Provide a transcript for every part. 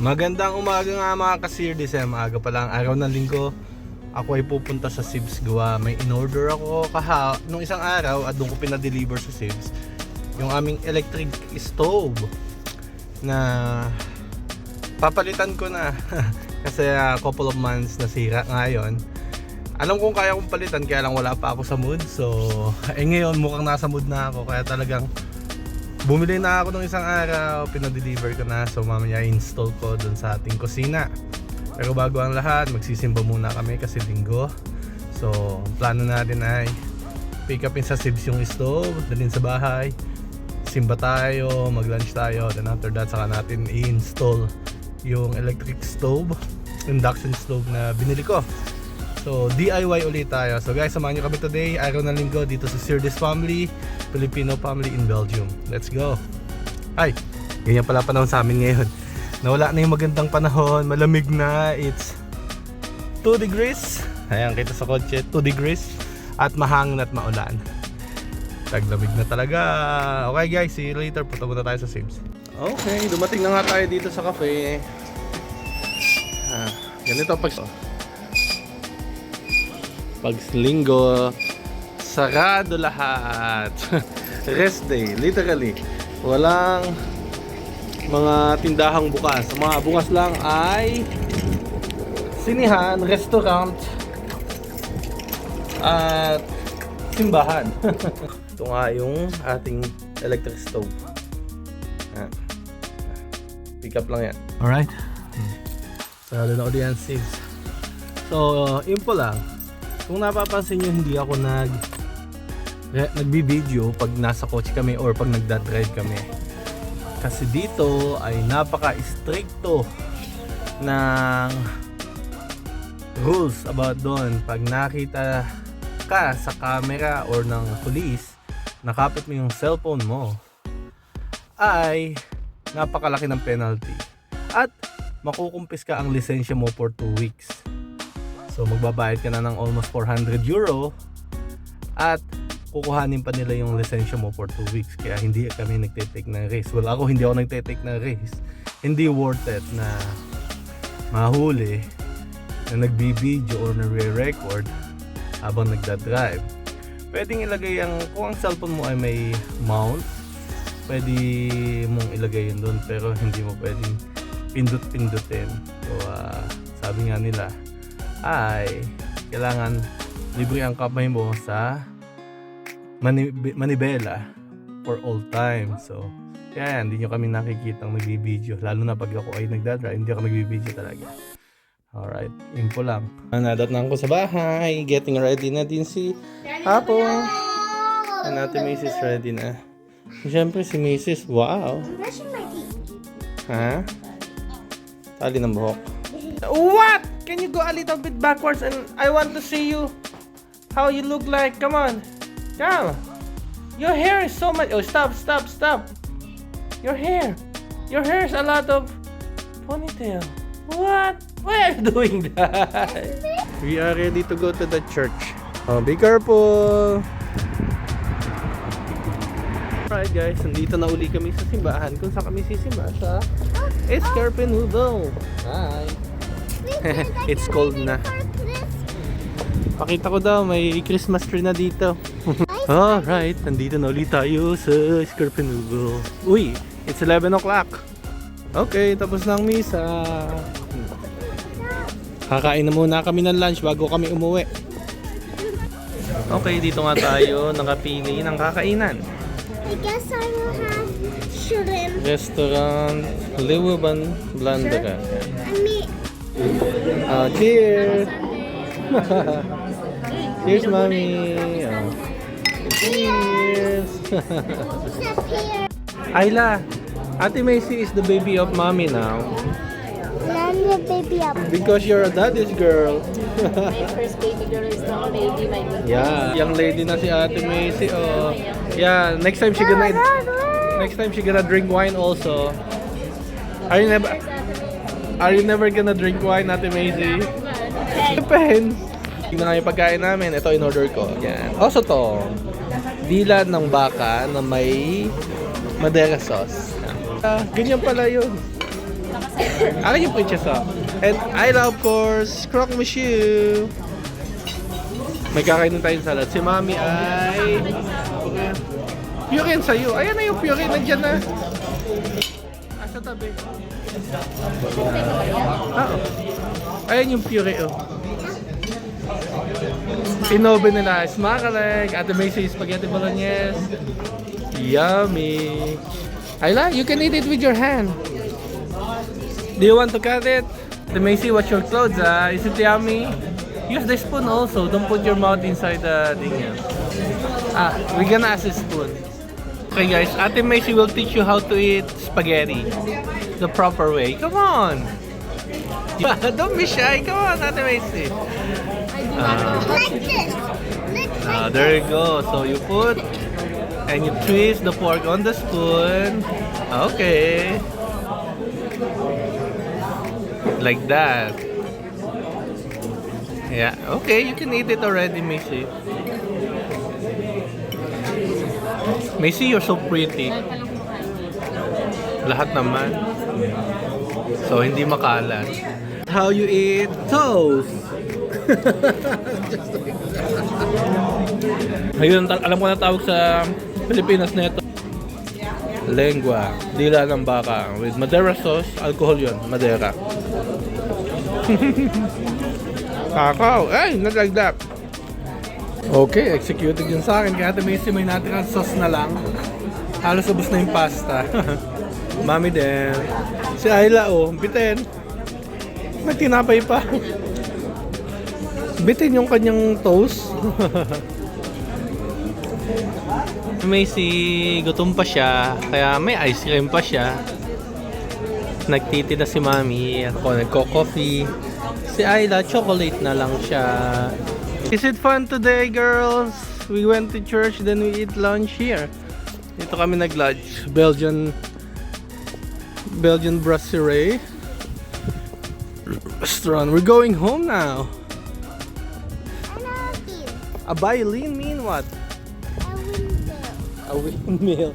Magandang umaga nga mga ka-series eh. Maaga pa lang araw ng linggo. Ako ay pupunta sa Sibs gawa. May in-order ako kaha nung isang araw at doon ko pinadeliver sa Sibs yung aming electric stove na papalitan ko na kasi a couple of months nasira ngayon. Alam kong kaya kong palitan kaya lang wala pa ako sa mood. So, eh ngayon mukhang nasa mood na ako kaya talagang Bumili na ako nung isang araw, pinadeliver ko na. So mamaya install ko dun sa ating kusina. Pero bago ang lahat, magsisimba muna kami kasi linggo. So, plano natin ay pick upin sa Sibs yung stove, dalhin sa bahay. Simba tayo, mag-lunch tayo. Then after that, saka natin i-install yung electric stove, induction stove na binili ko. So, DIY ulit tayo. So guys, samahan nyo kami today. Araw ng linggo dito sa Sirdes Family, Filipino family in Belgium. Let's go! Ay, ganyan pala panahon sa amin ngayon. Nawala na yung magandang panahon. Malamig na. It's 2 degrees. Ayan, kita sa kotse. 2 degrees. At mahangin at maulan. Taglamig na talaga. Okay guys, see you later. Punta muna tayo sa Sims. Okay, dumating na nga tayo dito sa cafe. Ah, ganito pag pag linggo, sarado lahat. Rest day, literally. Walang mga tindahang bukas. Ang mga bukas lang ay sinihan, restaurant, at simbahan. Ito nga yung ating electric stove. Ah. Pick up lang yan. Alright. Sarado na sis. So, po lang. Kung napapansin nyo, hindi ako nag nagbi-video pag nasa kotse kami or pag nagda-drive kami. Kasi dito ay napaka-stricto ng rules about doon. Pag nakita ka sa camera or ng police, nakapit mo yung cellphone mo, ay napakalaki ng penalty. At makukumpis ka ang lisensya mo for 2 weeks. So magbabayad ka na ng almost 400 euro at kukuhanin pa nila yung lisensya mo for 2 weeks. Kaya hindi kami nagte-take ng race. Well, ako hindi ako nagte-take ng race. Hindi worth it na mahuli na nagbibideo or nare-record habang nagda-drive. Pwedeng ilagay ang, kung ang cellphone mo ay may mount, pwede mong ilagay yun doon pero hindi mo pwedeng pindot-pindutin. So, ah, sabi nga nila, ay kailangan libre ang kamay mo sa mani- manibela for all time. So, kaya yan, hindi nyo kami nakikita ang nagbibideo. Lalo na pag ako ay nagdadrive, hindi ako nagbibideo talaga. Alright, info lang. Nadat na ako sa bahay. Getting ready na din si Apo. Ang natin Mrs. ready na. Siyempre si Mrs. Wow. I'm brushing my teeth. Ha? Tali ng buhok. What? Can you go a little bit backwards and I want to see you how you look like. Come on. Come. Your hair is so much. Oh, stop, stop, stop. Your hair. Your hair is a lot of ponytail. What? Why are you doing that? We are ready to go to the church. Oh, be careful. Alright guys, nandito na uli kami sa simbahan. Kung saan kami sisimba sa Escarpenudo. Hi. It's cold na. Pakita ko daw, may Christmas tree na dito. Alright, nandito na ulit tayo sa Escarpenudo. Uy, it's 11 o'clock. Okay, tapos na ang misa. Kakain na muna kami ng lunch bago kami umuwi. Okay, dito nga tayo nakapili ng kakainan. I guess I will have shrimp. Restaurant Lewaban Blandagan. I mean, Ah, cheers! cheers, mommy! Cheers! Ayla, Ate Macy is the baby of mommy now. Let me baby up. Because you're a daddy's girl. My first baby girl is now lady, my baby. yeah, young lady na si Ate Macy. Oh. Yeah, next time she gonna next time she gonna drink wine also. Are you never Are you never gonna drink wine, Ate Macy? Depends. Tingnan namin yung pagkain namin. Ito in order ko. Yan. Also to, dilan ng baka na may Madeira sauce. Ah, ganyan pala yun. Akin yung princess ah. And I love, course, croque monsieur. May kakainin tayong salad. Si mami ay... Puree yan sa'yo. Ayan na yung puree. Nandyan na. Ah, sa tabi. Ah, oh. Ayan yung puree, oh. Pinobe nila. Smakalek. Ate Macy, spaghetti bolognese. Yummy. Ayla, you can eat it with your hand. Do you want to cut it? Ate Macy, watch your clothes, ah. Is it yummy? Use the spoon also. Don't put your mouth inside the thing. ah. Ah, we're gonna ask the spoon. Okay guys, Ate Macy will teach you how to eat spaghetti the proper way. Come on! Don't be shy. Come on, Ate Macy. Like, Ah, there you go. So you put and you twist the pork on the spoon. Okay. Like that. Yeah. Okay, you can eat it already, Macy. Macy, you're so pretty. Lahat naman. So, hindi makalat. How you eat toast? Ayun, alam ko na tawag sa Pilipinas na ito. Lengua, dila ng baka with Madeira sauce, alcohol yun, Madeira. Kakao, ay, nalagdak. Okay, executed yun sa akin. Kaya Macy may natirang sauce na lang. Halos ubos na yung pasta. Mami din. Si Ayla, oh, bitin. May tinapay pa. Bitin yung kanyang toast. Macy, gutom pa siya. Kaya may ice cream pa siya. Nagtiti na si Mami. Ako nagko-coffee. Si Ayla, chocolate na lang siya. Is it fun today, girls? We went to church, then we eat lunch here. Dito kami nag-lunch. Belgian Belgian brasserie restaurant. We're going home now. A violin mean what? I window. A windmill.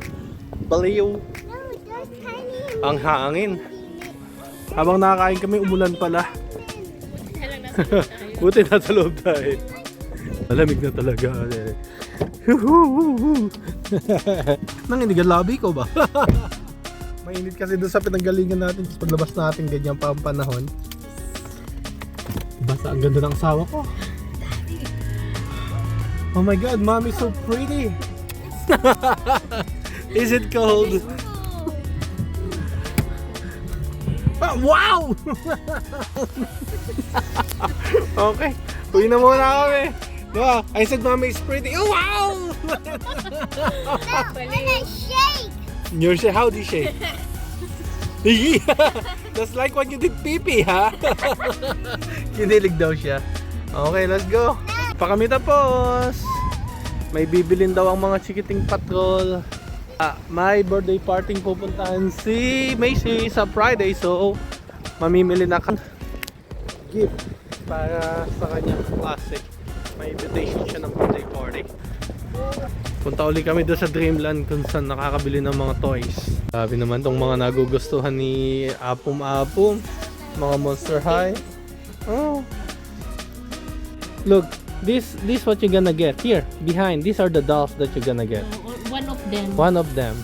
Baliw. No, those tiny Ang hangin. Habang nakakain kami, umulan pala. Buti nasa loob tayo. Malamig na talaga. Nangindigan labi ko ba? Mainit kasi doon sa pinanggalingan natin. Tapos paglabas natin, ganyan pa ang panahon. Basta ang ganda ng asawa ko. Oh my god, mommy so pretty. Is it cold? Ah, wow! okay, uwi na muna kami. Diba? I said mommy is pretty. Oh, wow! When I shake. You're say, how do you shake? yeah, that's like what you did pipi, ha? Kinilig daw siya. Okay, let's go. Pa kami tapos. May bibilin daw ang mga chikiting patrol. Ah, may birthday party pupuntahan si Macy sa Friday. So, mamimili na ka gift para sa kanyang klase. May invitation siya ng birthday party. Punta uli kami doon sa Dreamland kung saan nakakabili ng mga toys. Sabi naman tong mga nagugustuhan ni Apum Apum. Mga Monster High. Oh. Look, this this what you gonna get. Here, behind. These are the dolls that you're gonna get. One of them. One of them.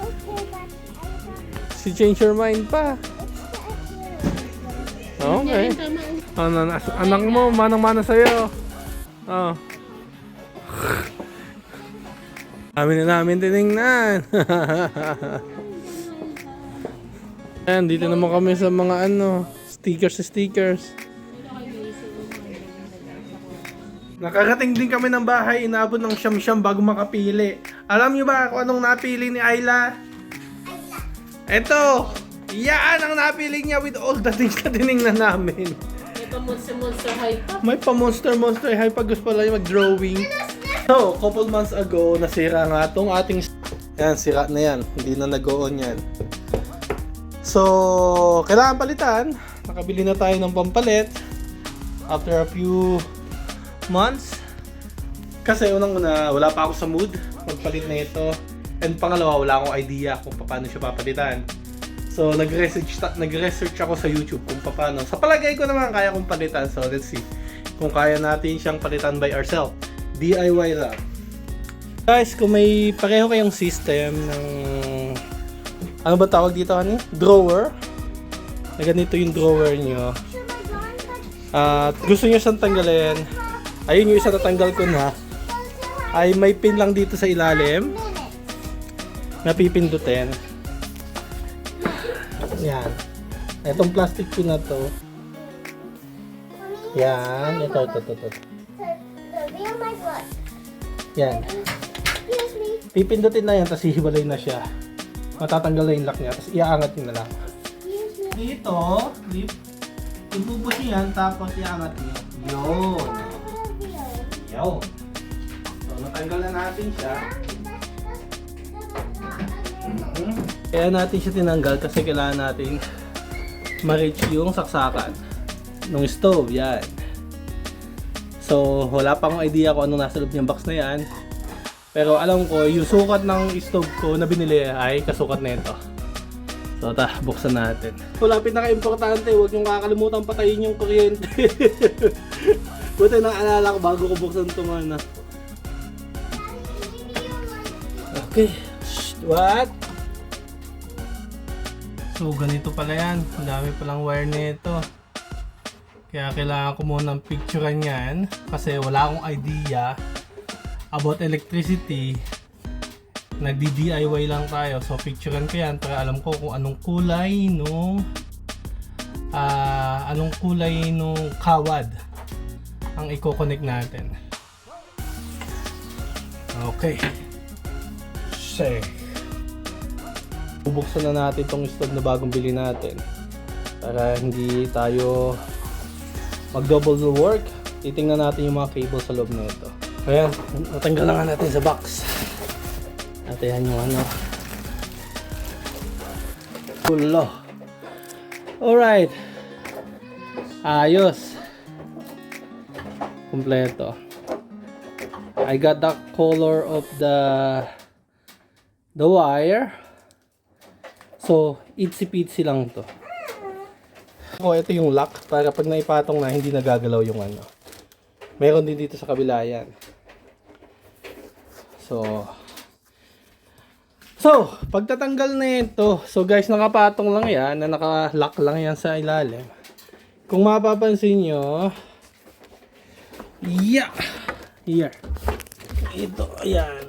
Okay, but I want Si change your mind pa. Okay. Ano, nas- anak mo, manang-mana sa'yo. Oh. Amin na namin tinignan. Ayan, dito naman kami sa mga ano, stickers stickers. Nakarating din kami ng bahay, inabot ng siyam-siyam bago makapili. Alam niyo ba kung anong napili ni Ayla? Ito! Yan ang napili niya with all the things na tinignan namin. May pa monster monster high pa. May pa monster monster high pag gusto pala yung mag-drawing. So, couple months ago, nasira nga tong ating... Yan, sira na yan. Hindi na nag-on yan. So, kailangan palitan. Nakabili na tayo ng pampalit. After a few months. Kasi unang-una, wala pa ako sa mood magpalit na ito. And pangalawa, wala akong idea kung paano siya papalitan. So, nag-research, ta- nag-research ako sa YouTube kung paano. Sa palagay ko naman, kaya kong palitan. So, let's see kung kaya natin siyang palitan by ourselves. DIY lang. Guys, kung may pareho kayong system ng... Ano ba tawag dito, honey? Drawer. Na ganito yung drawer nyo. At gusto nyo siyang tanggalin. Ayun yung isa natanggal ko na. Ay may pin lang dito sa ilalim. Napipindutin. Yan. Itong plastic pin na to. Yan. Ito, ito, ito, ito. Yan. Pipindutin na yan, tapos hihiwalay na siya. Matatanggal na yung lock niya, tapos iaangat nyo na lang. Dito, clip. Ibubos nyo yan, tapos iangat nyo. Yun. Yun. So, natanggal na natin siya. Mhm. Kaya natin siya tinanggal kasi kailangan natin ma-reach yung saksakan ng stove. Yan. So, wala pa akong idea kung anong nasa loob ng box na yan. Pero alam ko, yung sukat ng stove ko na binili ay kasukat na ito. So, ta, buksan natin. Wala pinaka-importante, huwag niyong kakalimutan patayin yung kuryente. Buti naalala ko bago ko buksan ito mana. Okay. Shh, what? So, ganito pala yan. Ang dami palang wire nito. Kaya kailangan ko munang picturean yan kasi wala akong idea about electricity. Nagdi-DIY lang tayo. So picturean ko yan para alam ko kung anong kulay nung ah anong kulay nung kawad ang i-connect natin. Okay. Say. Bubuksan na natin tong stove na bagong bili natin para hindi tayo mag double the work. Titingnan natin yung mga cable sa loob na ito. Ayan, natanggal na nga natin sa box. At ayan yung ano. Kulo. Alright. Ayos. Kompleto. I got the color of the the wire. So, itsy-pitsy lang to. Oh, ito yung lock para pag naipatong na hindi nagagalaw yung ano. Meron din dito sa kabila yan. So, So, pagtatanggal na ito, so guys, nakapatong lang yan, na naka-lock lang yan sa ilalim. Kung mapapansin nyo, yeah, here. Ito, ayan.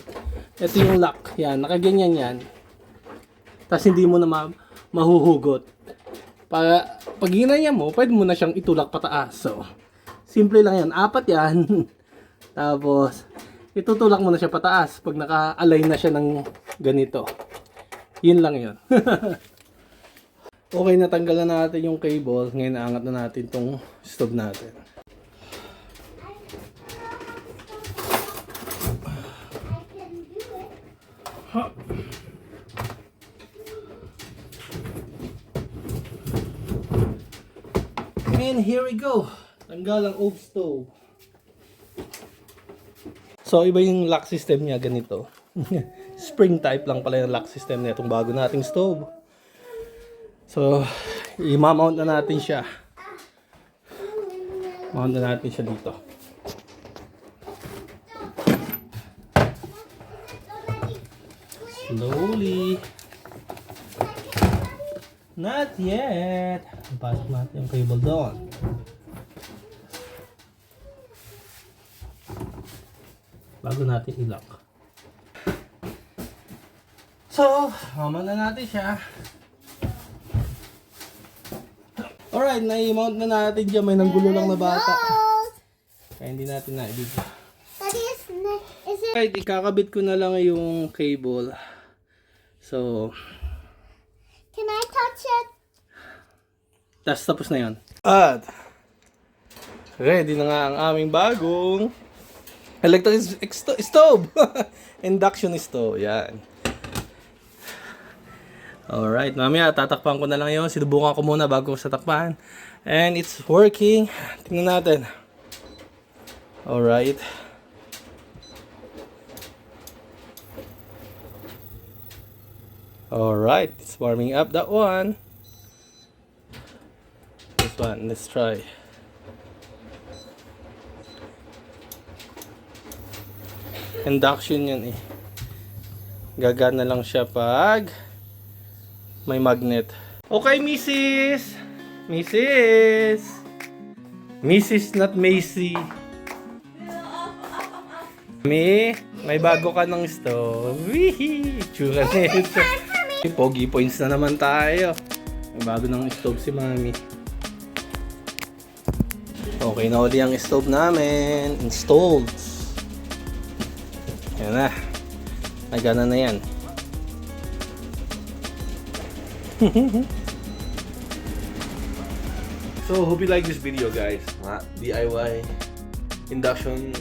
Ito yung lock, yan, nakaganyan yan. Tapos hindi mo na ma- mahuhugot. Para, pag ginanya mo, pwede mo na siyang itulak pataas. So, simple lang yan. Apat yan. Tapos, itutulak mo na siya pataas pag naka-align na siya ng ganito. Yun lang yun. okay, natanggal na natin yung cable. Ngayon, naangat na natin tong stove natin. And here we go. Tanggal ang old stove. So, iba yung lock system niya, ganito. Spring type lang pala yung lock system na itong bago nating stove. So, i-mount na natin siya. Mount na natin siya dito. Slowly. Not yet. Pasok natin yung cable doon. bago natin i-lock. So, mama na natin siya. Alright, na-mount na natin dyan. May nanggulo lang na bata. Kaya hindi natin na-edit. Alright, ikakabit ko na lang yung cable. So, Can I touch it? tas tapos na yon. At, ready na nga ang aming bagong electric sto- stove. Induction stove. Yan. Alright, mamaya tatakpan ko na lang yun. Sinubukan ko muna bago ko sa takpan. And it's working. Tingnan natin. Alright. Alright, it's warming up that one. This one, let's try. Induction yan eh. Gagana lang siya pag may magnet. Okay, Mrs. Mrs. Mrs. not Macy. Me, may bago ka ng stove. Wee! Tsura nito. Pogi points na naman tayo. Bago ng stove si Mami. Okay na uli ang stove namin. Installed. Yan na. Nagana na yan. So, hope you like this video, guys. Mga DIY induction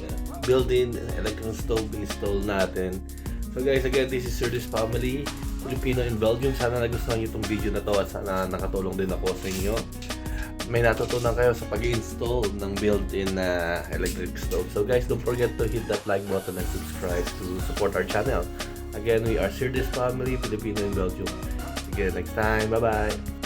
built-in electrical stove install natin. So guys, again, this is Sir This Family, Filipino in Belgium. Sana nagustuhan niyo itong video na to at sana nakatulong din ako sa inyo. May natutunan kayo sa pag-install ng built-in na electric stove. So guys, don't forget to hit that like button and subscribe to support our channel. Again, we are Sir This Family, Filipino in Belgium. Again, next time. Bye-bye.